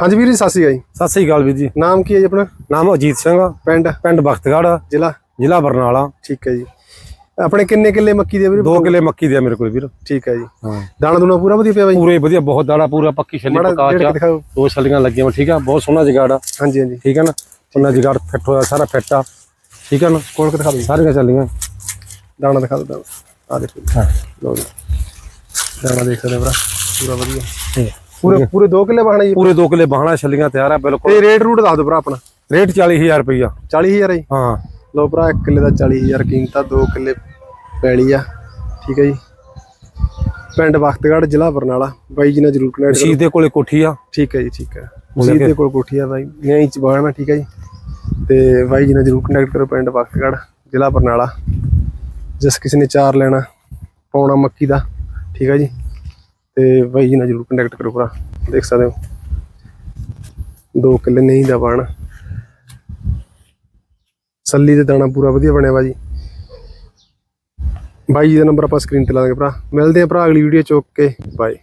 ਹਾਂਜੀ ਵੀਰ ਜੀ ਸਤਿ ਸ਼੍ਰੀ ਅਕਾਲ ਜੀ। ਸਤਿ ਸ੍ਰੀ ਅਕਾਲ ਵੀਰ ਜੀ। ਨਾਮ ਕੀ ਹੈ ਜੀ ਆਪਣਾ? ਨਾਮ ਅਜੀਤ ਸਿੰਘ ਆ, ਪਿੰਡ? ਪਿੰਡ ਬਖਤਗੜ੍ਹ ਜ਼ਿਲ੍ਹਾ? ਜ਼ਿਲ੍ਹਾ ਬਰਨਾਲਾ। ਠੀਕ ਹੈ ਜੀ। ਆਪਣੇ ਕਿੰਨੇ ਕਿੱਲੇ ਮੱਕੀ ਦੇ ਵੀਰ? 2 ਕਿਲੇ ਮੱਕੀ ਦੇ ਆ ਮੇਰੇ ਕੋਲ ਵੀਰ। ਠੀਕ ਹੈ ਜੀ। ਹਾਂ। ਦਾਣਾ ਦੂਣਾ ਪੂਰਾ ਵਧੀਆ ਪਿਆ ਬਾਈ? ਪੂਰੇ ਵਧੀਆ ਬਹੁਤ ਦਾੜਾ ਪੂਰਾ ਪੱਕੀ ਛੱਲੀ ਮਾੜਾ ਪਕਾ ਡੇਢ ਚ ਦਿਖਾਓ। ਦੋ ਛੱਲੀਆਂ ਲੱਗੀਆਂ ਵਾ ਠੀਕ ਆ ਬਹੁਤ ਸੋਹਣਾ ਜਗਾੜ ਆ। ਹਾਂਜੀ ਹਾਂਜੀ। ਠੀਕ ਆ ਨਾ? ਉਹਨਾਂ ਜਗਾੜ ਫਿੱਟ ਹੋਇਆ ਸਾਰਾ ਫਿੱਟ ਆ। ਠੀਕ ਆ ਨਾ? ਕੋਲ ਕੇ ਦਿਖਾ ਦਿਓ। ਸਾਰੀਆਂ ਚੱਲੀਆਂ ਦਾਣਾ ਦਿਖਾ ਦਿਓ ਦਾਣਾ। ਆ ਦੇਖੋ। ਜੀ। ਹਾਂ। ਲਓ ਜੀ। ਦਾਣਾ ਦੇਖ ਸਕਦੇ ਹੋ ਭਰਾ ਪੂਰਾ ਵਧੀਆ। ਤੇ ਪੂਰੇ ਪੂਰੇ 2 ਕਿੱਲੇ ਬਾਹਣਾ ਜੀ? ਪੂਰੇ 2 ਕਿਲੇ ਬਾਹਣਾ ਛੱਲੀਆਂ ਤਿਆਰ ਆ ਬਿਲਕੁਲ। ਤੇ ਰੇਟ ਰੂਟ ਦੱਸ ਦਿਓ ਭਰਾ ਆਪਣਾ। ਰੇਟ 40000 ਰੁਪਈਆ। 40000 ਹੈ ਜੀ? ਹਾਂ। ਲਓ ਭਰਾ 1 ਕਿੱਲੇ ਦਾ 40000 ਕੀਮਤ ਆ 2 ਕਿੱਲੇ ਪੈਲੀ ਆ। ਠੀਕ ਹੈ ਜੀ। ਪਿੰਡ ਬਖਤਗੜ੍ਹ ਜ਼ਿਲ੍ਹਾ ਬਰਨਾਲਾ। ਬਾਈ ਜੀ ਨਾਲ ਜਰੂਰ ਕਨੈਕਟ ਕਰੋ। ਦੇ ਕੋਲੇ ਕੋਠੀ ਆ। ਠੀਕ ਹੈ ਜੀ ਠੀਕ ਹੈ ਮਸੀਤ ਦੇ ਕੋਲ ਕੋਠੀ ਆ ਬਾਈ। ਨਿਆਂ ਚ ਬਾਣਾ ਠੀਕ ਹੈ ਜੀ। ਤੇ ਬਾਈ ਜੀ ਨਾਲ ਜਰੂਰ ਕੰਟੈਕਟ ਕਰੋ ਪਿੰਡ ਬਖਤਗੜ੍ਹ ਜ਼ਿਲ੍ਹਾ ਬਰਨਾਲਾ। ਜਿਸ ਕਿਸੇ ਨੇ ਚਾਰ ਲੈਣਾ ਪਾਉਣਾ ਮੱਕੀ ਦਾ। ਠੀਕ ਹੈ ਜੀ। ਤੇ ਬਾਈ ਜੀ ਨਾਲ ਜਰੂਰ ਕੰਟੈਕਟ ਕਰੋ ਭਰਾ, ਦੇਖ ਸਕਦੇ ਹੋ। ਦੋ ਕਿੱਲੇ ਨਹੀਂ ਦਾ ਬਾਣ। ਸੱਲੀ ਦੇ ਦਾਣਾ ਪੂਰਾ ਵਧੀਆ ਬਣਿਆ ਵਾ ਜੀ। ਬਾਈ ਜੀ ਦਾ ਨੰਬਰ ਆਪਾਂ ਸਕਰੀਨ ਤੇ ਲਾ ਦਾਂਗੇ ਭਰਾ। ਮਿਲਦੇ ਆ ਭਰਾ ਅਗਲੀ ਵੀਡੀਓ ਚ, ਓਕੇ ਬਾਏ